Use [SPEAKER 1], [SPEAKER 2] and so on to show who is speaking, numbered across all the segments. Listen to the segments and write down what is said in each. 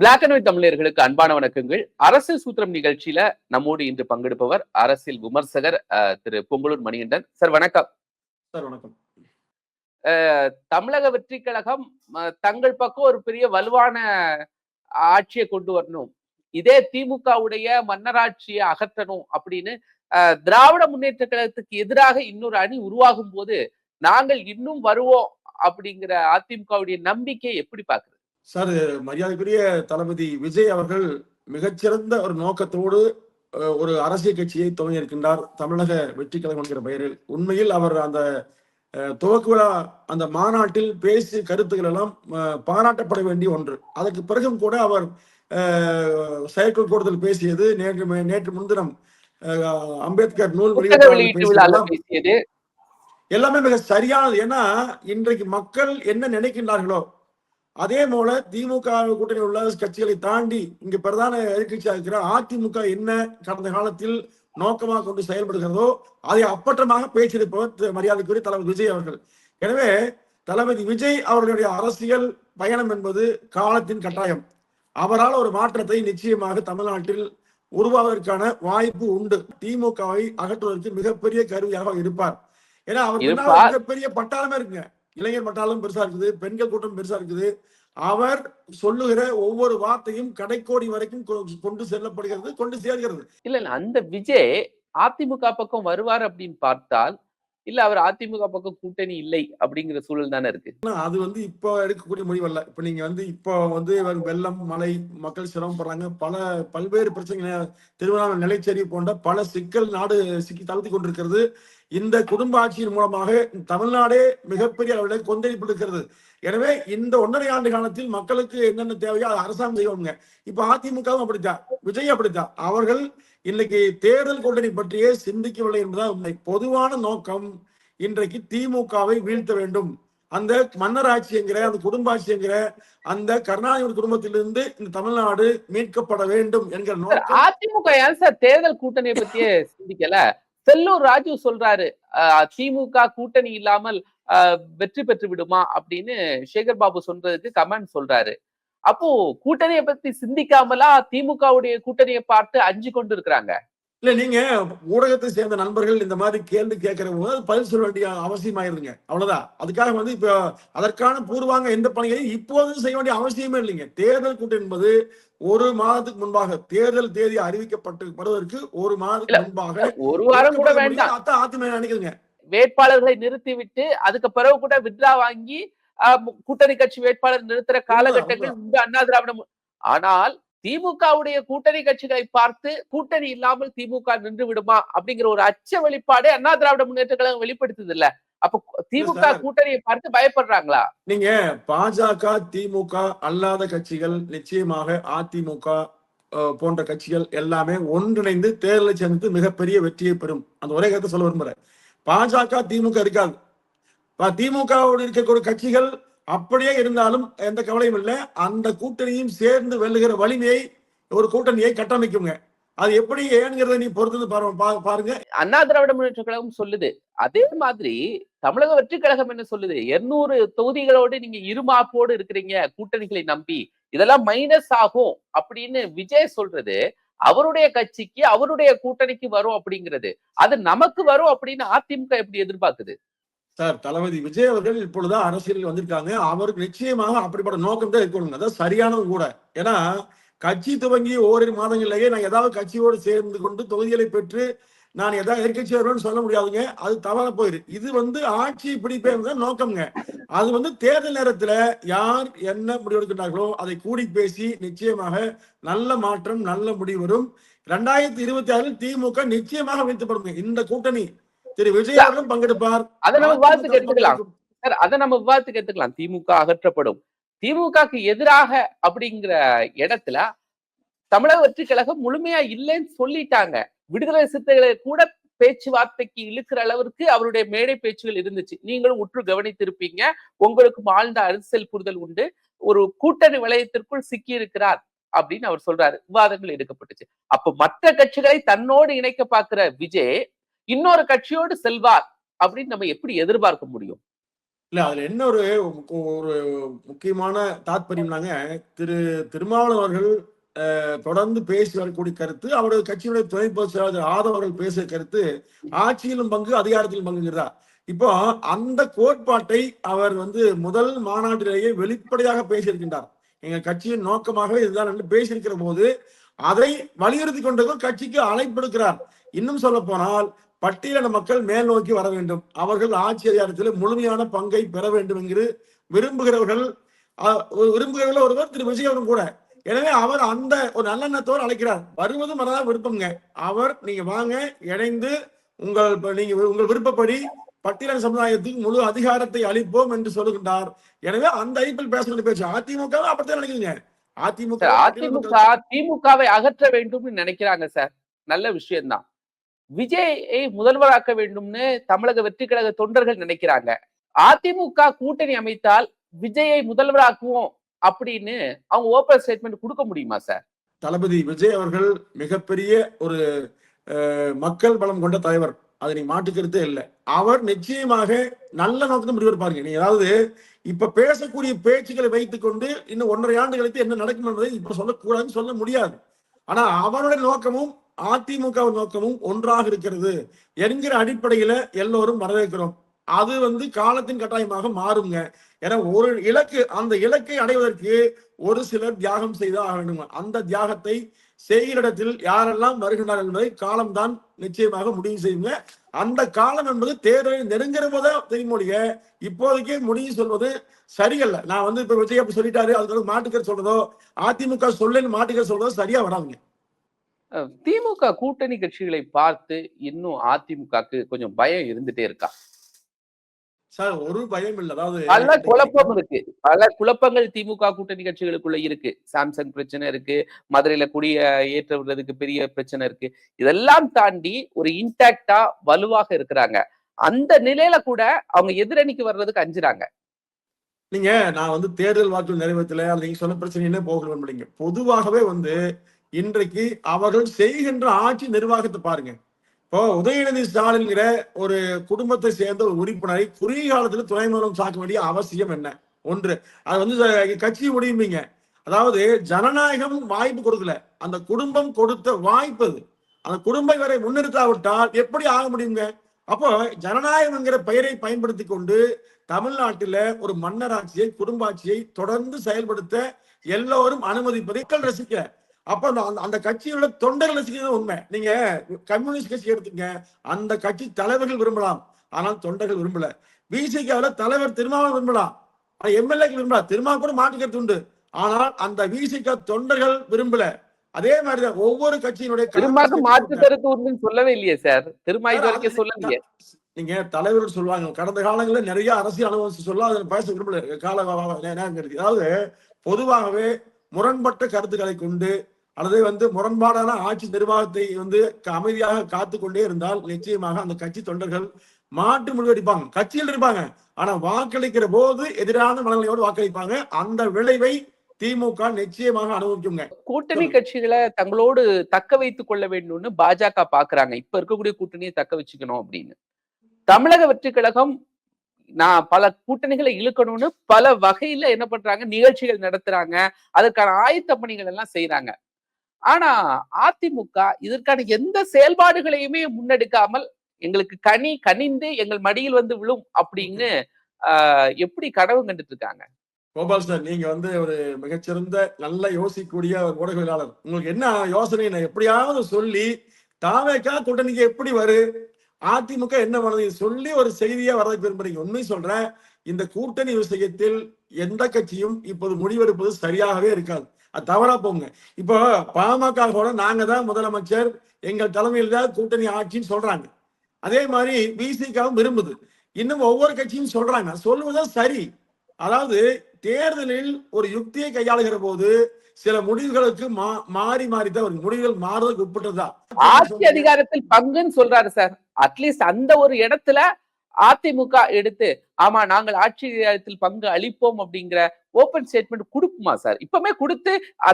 [SPEAKER 1] Black and white தமிழர்களுக்கு அன்பான வணக்கங்கள். அரசியல் சூத்திரம் நிகழ்ச்சியில நம்மோடு இன்று பங்கெடுப்பவர் அரசியல் விமர்சகர் திரு பொங்கலூர் மணிகண்டன். சார் வணக்கம்.
[SPEAKER 2] சார் வணக்கம்.
[SPEAKER 1] தமிழக வெற்றி கழகம் தங்கள் பக்கம் ஒரு பெரிய வலுவான ஆட்சியை கொண்டு வரணும். இதே திமுகவுடைய மன்னராட்சியை அகற்றணும் அப்படின்னு திராவிட முன்னேற்ற கழகத்துக்கு எதிராக இன்னொரு அணி உருவாகும் போது நாங்கள் இன்னும் வருவோம் அப்படிங்கிற அதிமுகவுடைய நம்பிக்கை எப்படி பாக்குறது
[SPEAKER 2] சார் மரியாதைக்குரிய தளபதி விஜய் அவர்கள் மிகச்சிறந்த ஒரு நோக்கத்தோடு ஒரு அரசியல் கட்சியை துவங்கியிருக்கின்றார் தமிழக வெற்றி கழகம் என்கிற பெயரில். உண்மையில் அவர் அந்த துவக்க விழா அந்த மாநாட்டில் பேசிய கருத்துக்கள் எல்லாம் பாராட்டப்பட வேண்டிய ஒன்று. அதற்கு பிறகும் கூட அவர் அஹ், செயற்குள் கூடுதல் பேசியது நேற்று நேற்று முன்தினம் அம்பேத்கர் நூல் வெளியீட்டு எல்லாமே மிக சரியானது. ஏன்னா இன்றைக்கு மக்கள் என்ன நினைக்கின்றார்களோ அதே போல திமுக கூட்டணி உள்ள கட்சிகளை தாண்டி இங்க பிரதான எதிர்கட்சியாக இருக்கிற அதிமுக என்ன கடந்த காலத்தில் நோக்கமாக கொண்டு செயல்படுகிறதோ அதை அப்பட்டமாக பேசியிருப்பவர் திரு மரியாதைக்குரிய தளபதி விஜய் அவர்கள். எனவே தளபதி விஜய் அவர்களுடைய அரசியல் பயணம் என்பது காலத்தின் கட்டாயம். அவரால் ஒரு மாற்றத்தை நிச்சயமாக தமிழ்நாட்டில் உருவாவதற்கான வாய்ப்பு உண்டு. திமுகவை அகற்றுவதற்கு மிகப்பெரிய கருவியாக இருப்பார். ஏன்னா அவர் பின்னால
[SPEAKER 1] இருப்பார்.
[SPEAKER 2] மிகப்பெரிய பட்டாளமே இருக்குங்க. இளைஞர் பட்டாலும் பெருசா இருக்குது பெண்கள் கூட்டம் பெருசா இருக்குது. அவர் சொல்லுகிற ஒவ்வொரு வார்த்தையும் கடைக்கோடி வரைக்கும் கொ- கொண்டு செல்லப்படுகிறது கொண்டு சேர்கிறது.
[SPEAKER 1] இல்ல இல்ல அந்த விஜய் அதிமுக பக்கம் வருவார் அப்படின்னு பார்த்தால் இல்ல அவர் அதிமுக பக்கம் கூட்டணி இல்லை அப்படிங்கிற சூழல் தானே இருக்கு.
[SPEAKER 2] அது வந்து இப்போ எடுக்கக்கூடிய முடிவல்ல இப்ப நீங்க வந்து இப்போ வந்து வெள்ளம் மழை மக்கள் சிரமப்படுறாங்க பல பல்வேறு பிரச்சனைகள் திருவண்ணாமலை நிலைச்சேரி போன்ற பல சிக்கல் நாடு சிக்கி தளர்த்தி கொண்டிருக்கிறது. இந்த குடும்ப ஆட்சியின் மூலமாக தமிழ்நாடே மிகப்பெரிய அளவில் கொந்தளிப்பு இருக்கிறது எனவே இந்த ஒன்றரை ஆண்டு காலத்தில் மக்களுக்கு என்னென்ன தேவையோ அதை அரசாங்கம் செய்வாங்க இப்ப அதிமுகவும் அப்படித்தான். விஜய் அப்படித்தான். அவர்கள் இன்னைக்கு தேர்தல் கூட்டணி பற்றியே சிந்திக்கவில்லை உண்மை பொதுவான நோக்கம் இன்றைக்கு திமுகவை வீழ்த்த வேண்டும். அந்த மன்னராட்சி என்கிற அந்த குடும்ப ஆட்சி என்கிற அந்த கருணாநிதி குடும்பத்திலிருந்து இந்த தமிழ்நாடு மீட்கப்பட வேண்டும் என்கிற நோக்கம்
[SPEAKER 1] அதிமுக ஏன் சார் தேர்தல் கூட்டணியை பத்தியே சிந்திக்கல? செல்லூர் ராஜு சொல்றாரு திமுக கூட்டணி இல்லாமல் வெற்றி பெற்று விடுமா? அப்படின்னு சேகர் பாபு சொல்றதுக்கு கமெண்ட் சொல்றாரு. அப்போ கூட்டணியை பத்தி சிந்திக்காமலா திமுகவுடைய கூட்டணியை பார்த்து அஞ்சு கொண்டு இருக்கிறாங்க
[SPEAKER 2] இல்ல நீங்க ஊடகத்தை சேர்ந்த நண்பர்கள் இந்த மாதிரி கேள்வி கேட்கிற போது அது பதில் சொல்ல வேண்டிய அவசியம் ஆயிருதுங்க அவ்வளவுதான். அதுக்காக வந்து இப்ப அதற்கான பூர்வாங்க எந்த பணிகளையும் இப்போது செய்ய வேண்டிய அவசியமே இல்லைங்க. தேர்தல் கூட்டம் என்பது ஒரு மாதத்துக்கு முன்பாக தேர்தல் தேதி அறிவிக்கப்பட்டு வருவதற்கு ஒரு மாதத்துக்கு முன்பாக
[SPEAKER 1] ஒரு வாரம் கூட வேண்டாம்.
[SPEAKER 2] நினைக்குதுங்க
[SPEAKER 1] வேட்பாளர்களை நிறுத்திவிட்டு அதுக்கு பிறகு கூட வித்ரா வாங்கி கூட்டணி கட்சி வேட்பாளர் நிறுத்துற காலகட்டங்கள் உண்டு அண்ணா திராவிட மு- ஆனால் திமுகவுடைய கூட்டணி கட்சிகளை பார்த்து கூட்டணி இல்லாமல் திமுக நின்று விடுமா அப்படிங்கிற ஒரு அச்ச வெளிப்பாடே அண்ணா திராவிட முன்னேற்ற கழகம் வெளிப்படுத்துது இல்ல அப்ப திமுக. கூட்டணியை பார்த்து பயப்படுறாங்களா?
[SPEAKER 2] நீங்க பாஜக திமுக அல்லாத கட்சிகள் நிச்சயமாக அதிமுக போன்ற கட்சிகள் எல்லாமே ஒன்றிணைந்து தேர்தலை சந்தித்து மிகப்பெரிய வெற்றியை பெறும். அந்த ஒரே கருத்தை சொல்ல விரும்புறேன். பாஜக திமுக இருக்காது. திமுகவோடு இருக்கக்கூடிய கட்சிகள் அப்படியே இருந்தாலும் எந்த கவலையும் இல்லை. அந்த கூட்டணியும் சேர்ந்து வெல்லுகிற வலிமையை ஒரு கூட்டணியை கட்டமைக்குங்க. அது எப்படி ஏங்கிறத நீ பொறுத்து பாரு- பாருங்க.
[SPEAKER 1] அண்ணா திராவிட முன்னேற்ற கழகம் சொல்லுது. அதே மாதிரி தமிழக வெற்றி கழகம் என்ன சொல்லுது? 200 தொகுதிகளோடு நீங்க இருமாப்போடு இருக்கிறீங்க கூட்டணிகளை நம்பி. இதெல்லாம் மைனஸ் ஆகும் அப்படின்னு விஜய் சொல்றது. அவருடைய கட்சிக்கு அவருடைய கூட்டணிக்கு வரும் அப்படிங்கிறது. அது நமக்கு வரும் அப்படின்னு அதிமுக எப்படி எதிர்பார்க்குது?
[SPEAKER 2] சார் தளபதி விஜய் அவர்கள் இப்பொழுது அரசியலில் வந்திருக்காங்க. அவருக்கு நிச்சயமாக அப்படிப்பட்ட நோக்கம் தான் இருக்கணும் அதான் சரியானதும் கூட. ஏன்னா கட்சி துவங்கி ஓரிரு மாதங்களிலேயே நான் ஏதாவது கட்சியோடு சேர்ந்து கொண்டு தொகுதிகளை பெற்று நான் ஏதாவது எதிர்கட்சி வருவேன்னு சொல்ல முடியாதுங்க. அது தவற போயிரு. இது வந்து ஆட்சி பிடிப்பேன் தான் நோக்கம்ங்க. அது வந்து தேர்தல் நேரத்துல யார் என்ன முடிவெடுக்கிறார்களோ அதை கூடி பேசி நிச்சயமாக நல்ல மாற்றம் நல்ல முடிவு வரும். ரெண்டாயிரத்தி இருபத்தி ஆறில் திமுக நிச்சயமாக வைத்துப்படுங்க இந்த கூட்டணி. திரு விஜய் அவர்களும் பங்கெடுப்பார்.
[SPEAKER 1] அதை நம்ம விவாதத்துக்கு எடுத்துக்கலாம். சார் அதை நம்ம விவாதத்துக்கு எடுத்துக்கலாம் திமுக அகற்றப்படும். திமுகக்கு எதிராக அப்படிங்கிற இடத்துல தமிழக வெற்றி கழகம் முழுமையா இல்லைன்னு சொல்லிட்டாங்க. விடுதலை சிறுத்தைகளை கூட பேச்சுவார்த்தைக்கு இழுக்கிற அளவிற்கு அவருடைய மேடை பேச்சுகள் இருந்துச்சு. நீங்களும் உற்று கவனித்திருப்பீங்க. உங்களுக்கும் ஆழ்ந்த அரசியல் புரிதல் உண்டு. ஒரு கூட்டணி வளையத்திற்குள் சிக்கி இருக்கிறார் அப்படின்னு அவர் சொல்றாரு. விவாதங்கள் எடுக்கப்பட்டுச்சு. அப்ப மற்ற கட்சிகளை தன்னோடு இணைக்க பார்க்கிற விஜய் இன்னொரு கட்சியோடு செல்வார் அப்படின்னு நம்ம எப்படி எதிர்பார்க்க முடியும்?
[SPEAKER 2] இல்ல அதுல என்ன ஒரு ஒரு முக்கியமான தாத்பரியம்னாங்க திரு திருமாவளவன் அவர்கள் தொடர்ந்து பேசி வரக்கூடிய கருத்து அவருடைய கட்சியினுடைய துணை பொதுச் செயலாளர் அவர்கள் பேசிய கருத்து ஆட்சியிலும் பங்கு அதிகாரத்திலும் பங்குங்கிறதா? இப்போ அந்த கோட்பாட்டை அவர் வந்து முதல் மாநாட்டிலேயே வெளிப்படையாக பேசியிருக்கின்றார். எங்க கட்சியின் நோக்கமாகவே இதுதான் என்று பேசியிருக்கிற போது அதை வலியுறுத்தி கொண்டதும் கட்சிக்கு அழைப்பெடுக்கிறார் இன்னும் சொல்ல போனால் பட்டியலின மக்கள் மேல் நோக்கி வர வேண்டும். அவர்கள் ஆட்சி அதிகாரத்தில் முழுமையான பங்கை பெற வேண்டும் என்று விரும்புகிறவர்கள் விரும்புகிறவர்கள் ஒருவர் திரு. விஜய் அவரும் கூட. எனவே அவர் அந்த ஒரு நல்லெண்ணத்தோடு அழைக்கிறார். வருவதும் வரதான் விருப்பங்க அவர் நீங்க வாங்க இணைந்து உங்கள் நீங்க உங்கள் விருப்பப்படி பட்டியல் சமுதாயத்துக்கு முழு அதிகாரத்தை அளிப்போம் என்று சொல்லுகின்றார். எனவே அந்த ஐப்பில் பேச வேண்டிய பேச்சு அதிமுக அப்படித்தான் நினைக்கிறீங்க? அதிமுக
[SPEAKER 1] அதிமுக திமுகவை அகற்ற வேண்டும்னு நினைக்கிறாங்க சார். நல்ல விஷயம்தான். விஜயை முதல்வராக்க வேண்டும்னு தமிழக வெற்றி கழக தொண்டர்கள் நினைக்கிறாங்க. அதிமுக கூட்டணி அமைத்தால் விஜயை முதல்வராக்குவோம் அப்படின்னு அவங்க ஓப்பன் ஸ்டேட்மெண்ட் கொடுக்க முடியுமா சார்
[SPEAKER 2] தளபதி விஜய் அவர்கள் மிகப்பெரிய ஒரு மக்கள் பலம் கொண்ட தலைவர். அதை நீ மாற்றுக்கிறதே இல்லை. அவர் நிச்சயமாக நல்ல நோக்கத்தை முடிவெடுப்பாருங்க நீ அதாவது இப்ப பேசக்கூடிய பேச்சுக்களை வைத்துக் கொண்டு இன்னும் ஒன்றரை ஆண்டு கழித்து என்ன நடக்கும் என்பதை இப்ப சொல்லக்கூடாதுன்னு சொல்ல முடியாது. ஆனா அவருடைய நோக்கமும் அதிமுக நோக்கமும் ஒன்றாக இருக்கிறது என்கிற அடிப்படையில எல்லோரும் வரவேற்கிறோம். அது வந்து காலத்தின் கட்டாயமாக மாறுங்க. ஏன்னா ஒரு இலக்கு அந்த இலக்கை அடைவதற்கு ஒரு சிலர் தியாகம் செய்தாக வேண்டும் அந்த தியாகத்தை செய்கிற இடத்தில் யாரெல்லாம் வருகின்றனர் என்பதை காலம்தான் நிச்சயமாக முடிவு செய்யுங்க. அந்த காலம் என்பது தேர்தல் நெருங்குற தெரியுமொழிய இப்போதைக்கே முடிவு சொல்வது சரியல்ல. நான் வந்து இப்ப விஜய் அப்படி சொல்லிட்டாரு அதுக்கு மாட்டுக்கர் சொல்றதோ அதிமுக சொல்லுன்னு மாட்டுக்கர் சொல்றதோ சரியா வராதுங்க.
[SPEAKER 1] திமுக கூட்டணி கட்சிகளை பார்த்து இன்னும் அதிமுகக்கு கொஞ்சம் பயம் இருந்துட்டே இருக்கா?
[SPEAKER 2] சார் ஒரு பயம் இல்லை. அதாவது
[SPEAKER 1] பல குழப்பம் இருக்கு. பல குழப்பங்கள் திமுக கூட்டணி கட்சிகளுக்குள்ள இருக்கு. சாம்சங் பிரச்சனை இருக்கு. மதுரையில குடிய ஏற்ற விடுறதுக்கு பெரிய பிரச்சனை இருக்கு. இதெல்லாம் தாண்டி ஒரு இன்டாக்டா வலுவாக இருக்கிறாங்க. அந்த நிலையில கூட அவங்க எதிரணிக்கு வர்றதுக்கு அஞ்சுறாங்க.
[SPEAKER 2] நீங்க நான் வந்து தேர்தல் வாக்கு நிறைவேற்றல நீங்க சொன்ன பிரச்சனையே போக முடியுங்க பொதுவாகவே வந்து இன்றைக்கு அவர்கள் செய்கின்ற ஆட்சி நிர்வாகத்தை பாருங்க. இப்போ உதயநிதி ஸ்டாலின்கிற ஒரு குடும்பத்தை சேர்ந்த ஒரு உறுப்பினரை குறுகிய காலத்துல துணை முதலம் சாக்க வேண்டிய அவசியம் என்ன? ஒன்று. அது வந்து கட்சி முடியும்பீங்க அதாவது ஜனநாயகம் வாய்ப்பு கொடுக்கல. அந்த குடும்பம் கொடுத்த வாய்ப்பு அது. அந்த குடும்பம் வரை முன்னிறுத்தாவிட்டால் எப்படி ஆக முடியுங்க? அப்போ ஜனநாயகம்ங்கிற பெயரை பயன்படுத்தி கொண்டு தமிழ்நாட்டில ஒரு மன்னராட்சியை குடும்பாட்சியை தொடர்ந்து செயல்படுத்த எல்லோரும் அனுமதிப்பதை மக்கள் ரசிக்க அப்ப அந்த அந்த- கட்சியோட தொண்டர்கள் ரசிக்கிறது உண்மை. நீங்க கம்யூனிஸ்ட் கட்சி எடுத்துங்க அந்த கட்சி தலைவர்கள் விரும்பலாம். ஆனால் தொண்டர்கள் விரும்பல. விசிகாவில தலைவர் திருமாவளவன் விரும்பலாம். ஆனா எம்எல்ஏக்கள் விரும்பலாம் திருமா கூட மாற்றுக்கிறது உண்டு. ஆனால் அந்த விசிக தொண்டர்கள் விரும்பல. அதே மாதிரிதான் ஒவ்வொரு கட்சியினுடைய
[SPEAKER 1] திருமாக்கு மாற்று கருத்து உண்டுன்னு சொல்லவே இல்லையே சார். திருமா இது வரைக்கும் சொல்லலையே.
[SPEAKER 2] நீங்க தலைவர்கள் சொல்லுவாங்க. கடந்த காலங்களில் நிறைய அரசியல் அனுபவம் சொல்ல அதை பேச விரும்பல. கால அதாவது பொதுவாகவே முரண்பட்ட கருத்துக்களை கொண்டு அல்லது வந்து முரண்பாடான ஆட்சி நிர்வாகத்தை வந்து அமைதியாக காத்து கொண்டே இருந்தால் நிச்சயமாக அந்த கட்சி தொண்டர்கள் மாட்டு முடிவெடுப்பாங்க கட்சியில் இருப்பாங்க. ஆனா வாக்களிக்கிற போது எதிரான மனநிலையோடு வாக்களிப்பாங்க. அந்த விளைவை திமுக நிச்சயமாக அனுபவிக்குங்க.
[SPEAKER 1] கூட்டணி கட்சிகளை தங்களோடு தக்க வைத்துக் கொள்ள வேண்டும்னு பாஜக பாக்குறாங்க. இப்ப இருக்கக்கூடிய கூட்டணியை தக்க வச்சுக்கணும் அப்படின்னு. தமிழக வெற்றி கழகம் நான் பல கூட்டணிகளை இழுக்கணும்னு பல வகையில என்ன பண்றாங்க? நிகழ்ச்சிகள் நடத்துறாங்க. அதற்கான ஆயத்த பணிகள் எல்லாம் செய்யறாங்க ஆனா அதிமுக இதற்கான எந்த செயல்பாடுகளையுமே முன்னெடுக்காமல் எங்களுக்கு கனி கனிந்து எங்கள் மடியில் வந்து விழும் அப்படின்னு எப்படி கனவு கண்டுட்டு இருக்காங்க
[SPEAKER 2] கோபால் சார் நீங்க வந்து ஒரு மிகச்சிறந்த நல்ல யோசிக்கக்கூடிய ஒரு ஊடகவியலாளர். உங்களுக்கு என்ன யோசனை? நான் எப்படியாவது சொல்லி தாவேக்கா கூட்டணிக்கு எப்படி வரு? அதிமுக என்ன பண்ணுது? சொல்லி ஒரு செய்தியா வர விரும்புறீங்க. உண்மை சொல்றேன் இந்த கூட்டணி விஷயத்தில் எந்த கட்சியும் இப்போது முடிவெடுப்பது சரியாகவே இருக்காது. அது தவறா போங்க. இப்போ பாமக கூட நாங்க தான் முதலமைச்சர் எங்கள் தலைமையில் தான் கூட்டணி ஆட்சின்னு சொல்றாங்க. அதே மாதிரி பிசிகாவும் விரும்புது. இன்னும் ஒவ்வொரு கட்சியும் சொல்றாங்க. சொல்லுவதும் சரி. அதாவது தேர்தலில் ஒரு யுக்தியை கையாளுகிற போது சில முடிவுகளுக்கு மா- மாறி மாறி தான் வரும் முடிவுகள் மாறுவதற்கு உட்பட்டதுதான்.
[SPEAKER 1] ஆட்சி அதிகாரத்தில் பங்குன்னு சொல்றாரு சார். அட்லீஸ்ட் அந்த ஒரு இடத்துல அதிமுக எடுத்து ஆமா நாங்கள் ஆட்சி அதிகாரத்தில் பங்கு அளிப்போம் அப்படிங்கிற ஓபன் ஸ்டேட்மெண்ட் கொடுக்குமா சார்? இப்பவுமே கொடுத்து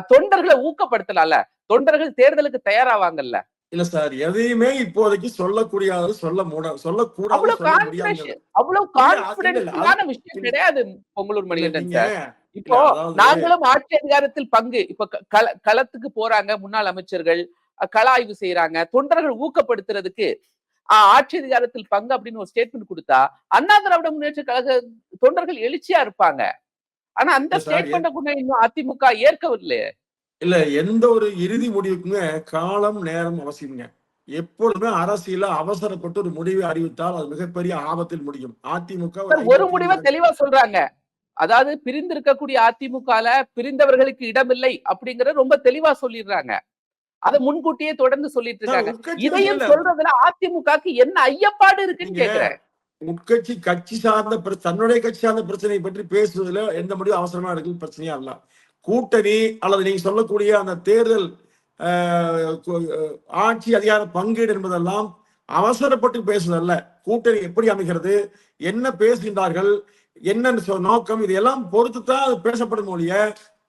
[SPEAKER 1] தொண்டர்களை ஊக்கப்படுத்தலாம்ல? தொண்டர்கள் தேர்தலுக்கு தயாராவாங்கல்ல?
[SPEAKER 2] இல்ல சார் எதையுமே இப்போதைக்கு சொல்லக்கூடியது சொல்ல மூட சொல்லக்கூடாது
[SPEAKER 1] அவ்வளவு கான்பிடன்ஸ் அவ்வளவு கான்பிடன்ஸான விஷயம். கிடையாது பொங்கலூர் மணிகண்டன் சார். இப்போ நாங்களும் ஆட்சி அதிகாரத்தில் பங்கு இப்ப க- கள களத்துக்கு போறாங்க முன்னாள் அமைச்சர்கள் கள ஆய்வு செய்யறாங்க தொண்டர்கள் ஊக்கப்படுத்துறதுக்கு ஆட்சி அதிகாரத்தில் பங்கு அப்படின்னு ஒரு ஸ்டேட்மெண்ட் கொடுத்தா அண்ணா திராவிட முன்னேற்ற கழக தொண்டர்கள் எழுச்சியா இருப்பாங்க. ஆனா அந்த ஸ்டேட்மெண்ட கூட இன்னும் அதிமுக ஏற்கவில்லை
[SPEAKER 2] இல்ல எந்த ஒரு இறுதி முடிவுக்குங்க காலம் நேரம் அவசியம்ங்க. எப்பொழுதுமே அரசியல அவசரப்பட்டு ஒரு முடிவை அறிவித்தால் அது மிகப்பெரிய ஆபத்தில் முடியும். அதிமுக ஒரு
[SPEAKER 1] முடிவை தெளிவா சொல்றாங்க. அதாவது பிரிந்திருக்கக்கூடிய அதிமுகல பிரிந்தவர்களுக்கு இடமில்லை அப்படிங்கறத ரொம்ப தெளிவா சொல்லிடுறாங்க. அதை முன்கூட்டியே தொடர்ந்து சொல்லிட்டு இருக்காங்க இதையும். சொல்றதுல அதிமுகக்கு என்ன ஐயப்பாடு இருக்குன்னு கேக்குறேன்.
[SPEAKER 2] உட்கட்சி கட்சி சார்ந்த தன்னுடைய கட்சி சார்ந்த பிரச்சனை பற்றி பேசுவதுல எந்த முடிவு அவசரமா எடுக்கிறது பிரச்சனையா இல்ல. கூட்டணி அல்லது நீங்க சொல்லக்கூடிய அந்த தேர்தல் ஆட்சி அதிகார பங்கீடு என்பதெல்லாம் அவசரப்பட்டு பேசுவதல்ல கூட்டணி எப்படி அமைகிறது என்ன பேசுகின்றார்கள் என்ன நோக்கம் இதெல்லாம் பொறுத்து தான் அது பேசப்படும் ஒழிய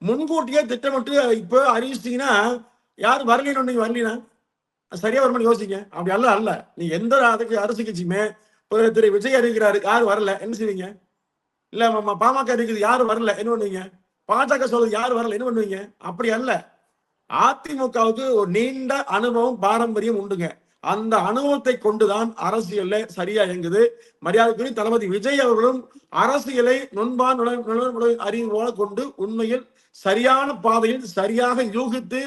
[SPEAKER 2] முன்கூட்டியே திட்டமிட்டு இப்ப அறிவிச்சிட்டீங்கன்னா யார் வரலன்னு நீங்க வரலீனா? சரியா வருமானு யோசிங்க. அப்படி அல்ல அல்ல. நீ எந்த அதுக்கு அரசு கட்சியுமே திரு விஜய் அறிவிக்கிறாரு யாரு வரல? என்ன செய்வீங்க? இல்ல பாமக அறிவிக்கிறது யாரு வரல? என்ன பண்ணுவீங்க? பாஜக சொல்றது யாரு வரல? என்ன பண்ணுவீங்க? அப்படி அல்ல. அதிமுகவுக்கு ஒரு நீண்ட அனுபவம் பாரம்பரியம் உண்டுங்க. அந்த அனுபவத்தை கொண்டுதான் அரசியல்ல சரியா இயங்குது. மரியாதைக்குரிய தளபதி விஜய் அவர்களும் அரசியலை நுண்பான் அறிவு போல கொண்டு உண்மையில் சரியான பாதையில் சரியாக யூகித்து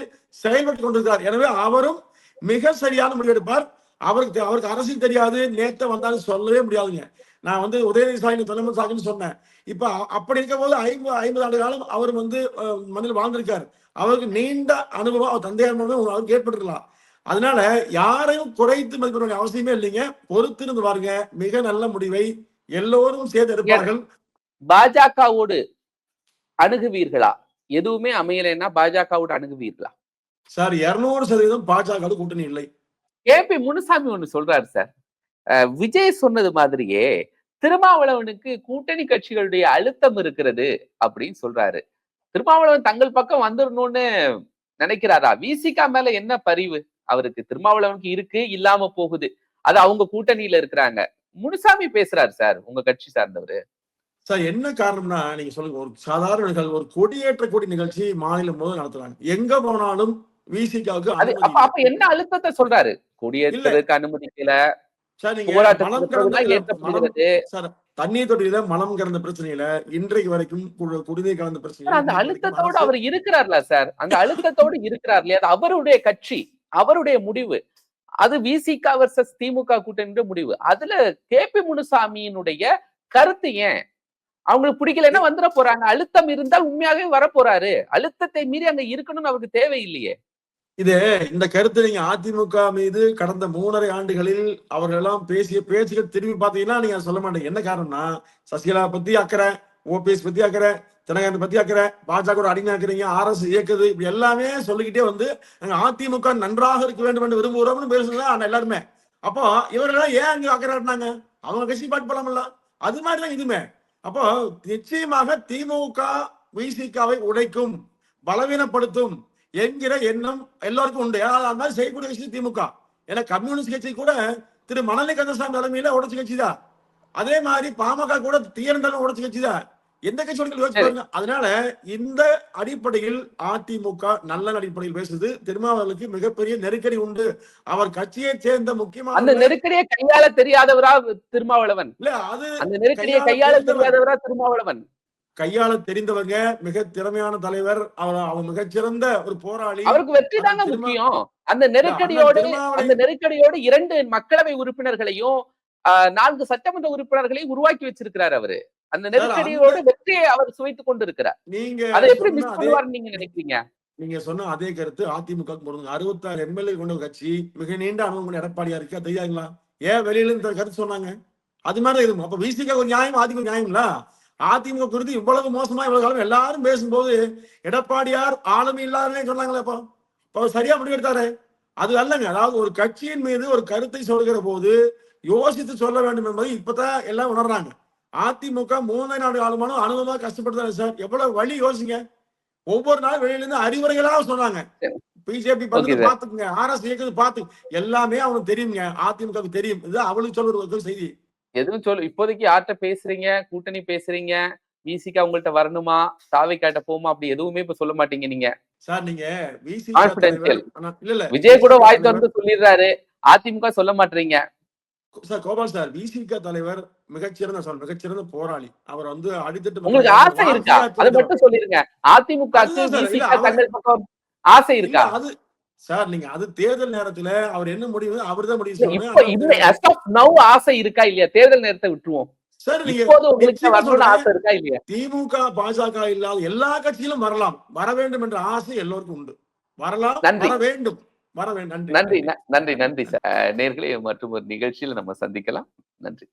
[SPEAKER 2] செயல்பட்டு கொண்டிருக்கிறார். எனவே அவரும் மிக சரியான முடிவெடுப்பார் அவருக்கு அவருக்கு அரசியல் தெரியாது. நேத்த வந்தாலும் சொல்லவே முடியாதுங்க. நான் வந்து உதயநிதி ஸ்டாலின் தலைமை சாக்குன்னு சொன்னேன். இப்ப அப்படி இருக்கும் போது ஐம்பது ஐம்பது ஆண்டு காலம் அவர் வந்து மண்ணில் வாழ்ந்திருக்காரு. அவருக்கு நீண்ட அனுபவம் அவர் தந்தையார் மூலமா அவருக்கு ஏற்பட்டிருக்கலாம். அதனால யாரையும் குறைத்து மதிப்பிட வேண்டிய அவசியமே இல்லைங்க. பொறுத்திருந்து பாருங்க. மிக நல்ல முடிவை எல்லோரும் சேர்ந்து எடுப்பார்கள்
[SPEAKER 1] பாஜகவோடு அணுகுவீர்களா? எதுவுமே அமையலைன்னா பாஜகவோடு அணுகுவீர்களா?
[SPEAKER 2] சார் இருநூறு சதவீதம் பாஜக கூட்டணி இல்லை.
[SPEAKER 1] ஏபி முனுசாமி ஒண்ணு சொல்றாரு சார். விஜய் சொன்னது மாதிரியே திருமாவளவனுக்கு கூட்டணி கட்சிகளுடைய அழுத்தம் இருக்கிறது அப்படின்னு சொல்றாரு. திருமாவளவன் தங்கள் பக்கம் வந்துடணும்னு நினைக்கிறாரா? விசிகா மேல என்ன பரிவு? அவருக்கு திருமாவளவனுக்கு இருக்கு இல்லாம போகுது. அது அவங்க கூட்டணியில இருக்கிறாங்க. முனுசாமி பேசுறாரு சார் உங்க கட்சி சார்ந்தவர்.
[SPEAKER 2] சார் என்ன காரணம்னா நீங்க சொல்லுங்க ஒரு சாதாரண நிகழ்வு ஒரு கொடியேற்ற கொடி நிகழ்ச்சி மாநிலம் போது நடத்துறாங்க. எங்க போனாலும் விசிகாவுக்கு
[SPEAKER 1] அப்ப அப்ப என்ன அழுத்தத்தை சொல்றாரு? கொடியேற்றதுக்கு அனுமதிக்கல
[SPEAKER 2] சார் நீங்க மனம் மனம் தண்ணீர் தொட்டியில மலம் கலந்த பிரச்சனையில இன்றைக்கு வரைக்கும் குடிநீர் கலந்த பிரச்சனை
[SPEAKER 1] அந்த அழுத்தத்தோட அவர் இருக்கிறார்ல சார். அந்த அழுத்தத்தோட இருக்கிறார் இல்லையா அது அவருடைய கட்சி அவருடைய முடிவு. அது விசிக வர்சஸ் திமுக கூட்டணியோட முடிவு. அதுல கே பி முனுசாமியினுடைய கருத்து ஏன்? அவங்களுக்கு பிடிக்கலன்னா வந்துட போறாங்க. அழுத்தம் இருந்தால் உண்மையாவே வர போறாரு அழுத்தத்தை மீறி அங்க இருக்கணும்னு அவருக்கு தேவையில்லையே.
[SPEAKER 2] இந்த கருத்து நீங்க அதிமுக மீது கடந்த மூணரை ஆண்டுகளில் அவர்கள் எல்லாம் பேசிய பேச்சுகள் திரும்பி பாத்தீங்கன்னா நீங்க சொல்ல மாட்டீங்க. என்ன காரணம்னா சசிகலா பத்தி அக்கறை ஓபிஎஸ் பத்தி அக்கறை தினகரன் பத்தி அக்கறை பாஜக அடிமையாக்குறீங்க ஆர்எஸ் இயக்குது இப்படி எல்லாமே சொல்லிக்கிட்டே வந்து நாங்க அதிமுக நன்றாக இருக்க வேண்டும் என்று விரும்புகிறோம்னு பேசுறதுதான் எல்லாருமே. அப்போ இவர்கள் ஏன் அங்க அக்கறை அவங்க கட்சி பாட்டு போலாமல்ல அது மாதிரிதான் இதுமே. அப்போ நிச்சயமாக திமுக விசிகாவை உடைக்கும் பலவீனப்படுத்தும் என்கிற எண்ணம் எல்லாருக்கும் உண்டு. ஏன்னா மாதிரி செய்யக்கூடிய விஷயம் திமுக. ஏன்னா கம்யூனிஸ்ட் கட்சி கூட திரு மணலி கந்தசாமி தலைமையில உடச்சு கட்சி தான். அதே மாதிரி பாமக கூட தீயன் தலைமை உடச்சு கட்சி தான். எந்த கட்சி பாருங்க. அதனால இந்த அடிப்படையில் அதிமுக நல்ல அடிப்படையில் பேசுது. திருமாவளவனுக்கு மிகப்பெரிய நெருக்கடி உண்டு. அவர் கட்சியை சேர்ந்த
[SPEAKER 1] அந்த
[SPEAKER 2] முக்கியமான
[SPEAKER 1] நெருக்கடியை கையாள தெரியாதவரா திருமாவளவன்?
[SPEAKER 2] இல்ல அது
[SPEAKER 1] அந்த நெருக்கடியை
[SPEAKER 2] கையாள.
[SPEAKER 1] தெரியாதவரா திருமாவளவன்?
[SPEAKER 2] கையாள தெரிந்தவங்க மிக திறமையான தலைவர். அவர் அவர் மிகச்சிறந்த ஒரு போராளி.
[SPEAKER 1] அவருக்கு வெற்றி தாங்க முக்கியம். அந்த நெருக்கடியோடு அந்த நெருக்கடியோடு இரண்டு மக்களவை உறுப்பினர்களையும் நான்கு சட்டமன்ற உறுப்பினர்களையும் உருவாக்கி வச்சிருக்கிறார் அவரு. அந்த நெருக்கடியோடு வெற்றியை அவர் சுவைத்துக் கொண்டிருக்கிறார்.
[SPEAKER 2] நீங்க
[SPEAKER 1] அதை எப்படி மிஸ்
[SPEAKER 2] அதே
[SPEAKER 1] பண்ணுவார்னு நீங்க நினைக்கிறீங்க?
[SPEAKER 2] நீங்க சொன்ன அதே கருத்து அதிமுக பொருந்துங்க அறுபத்தாறு எம்எல்ஏ கொண்ட கட்சி மிக நீண்ட அனுபவம் கொண்ட எடப்பாடியா இருக்கு தெரியாதுங்களா? ஏன் வெளியில இந்த கருத்து சொன்னாங்க? அது மாதிரி இருக்கும். அப்ப விசிக ஒரு நியாயம் அதிமுக நியாயங்களா அதிமுக குறித்து இவ்வளவு மோசமா இவ்வளவு காலம் எல்லாரும் பேசும்போது எடப்பாடியார் ஆளுமை இல்லாதே சொன்னாங்களே அப்போ. இப்போ அவர் சரியா முடிவெடுத்தாரு அது அல்லங்க. அதாவது ஒரு கட்சியின் மீது ஒரு கருத்தை சொல்கிற போது யோசித்து சொல்ல வேண்டும் என்பதை இப்பதான் எல்லாம் உணர்றாங்க. அதிமுக மூணு நாடு காலமான அனுபவமா கஷ்டப்படுத்தாரு சார்? எவ்வளவு வழி யோசிங்க. ஒவ்வொரு நாள் வெளியில இருந்து அறிவுரைகளா சொன்னாங்க. பிஜேபி வந்து
[SPEAKER 1] sir.
[SPEAKER 2] பாத்துக்குங்க. ஆர்எஸ் இயக்குது பாத்து எல்லாமே அவனுக்கு தெரியுங்க. அதிமுகவுக்கு தெரியும். இது அவளுக்கு ஒரு செய்தி.
[SPEAKER 1] எதுவும் சொல்லு இப்போதைக்கு யார்கிட்ட பேசுறீங்க? கூட்டணி பேசுறீங்க? விசிகா உங்கள்ட்ட வரணுமா? தாவைக்காட்ட போமா அப்படி எதுவுமே இப்ப சொல்ல மாட்டீங்க நீங்க.
[SPEAKER 2] சார் நீங்க
[SPEAKER 1] விஜய் கூட வாய் திறந்து சொல்லிடுறாரு. அதிமுக சொல்ல மாட்டீங்க.
[SPEAKER 2] சார் கோபால் சார் விசிக தலைவர் மிகச்சிறந்த சார் மிகச்சிறந்த போராளி. அவர் வந்து அடித்தட்டு
[SPEAKER 1] உங்களுக்கு ஆசை இருக்கா? அதை. மட்டும் சொல்லிருங்க. அதிமுக
[SPEAKER 2] அவர்-
[SPEAKER 1] ஆசை இருக்கா?
[SPEAKER 2] அது சார் நீங்க அது தேர்தல் நேரத்துல அவர் என்ன முடிவு முடிவு
[SPEAKER 1] as of now ஆசை இருக்கா இல்லையா? தேர்தல் நேரத்தை விட்டுருவோம்.
[SPEAKER 2] சார் நீங்க.
[SPEAKER 1] ஆசை இருக்கா இல்லையா?
[SPEAKER 2] திமுக பாஜக இல்லாத எல்லா கட்சியிலும் வரலாம். வர வேண்டும் என்ற ஆசை எல்லோருக்கும் உண்டு. வரலாம் வர வேண்டும்.
[SPEAKER 1] நன்றி. நன்றி. நன்றி. சார் நேர்களே மற்றும் ஒரு நிகழ்ச்சியில் நம்ம சந்திக்கலாம். நன்றி.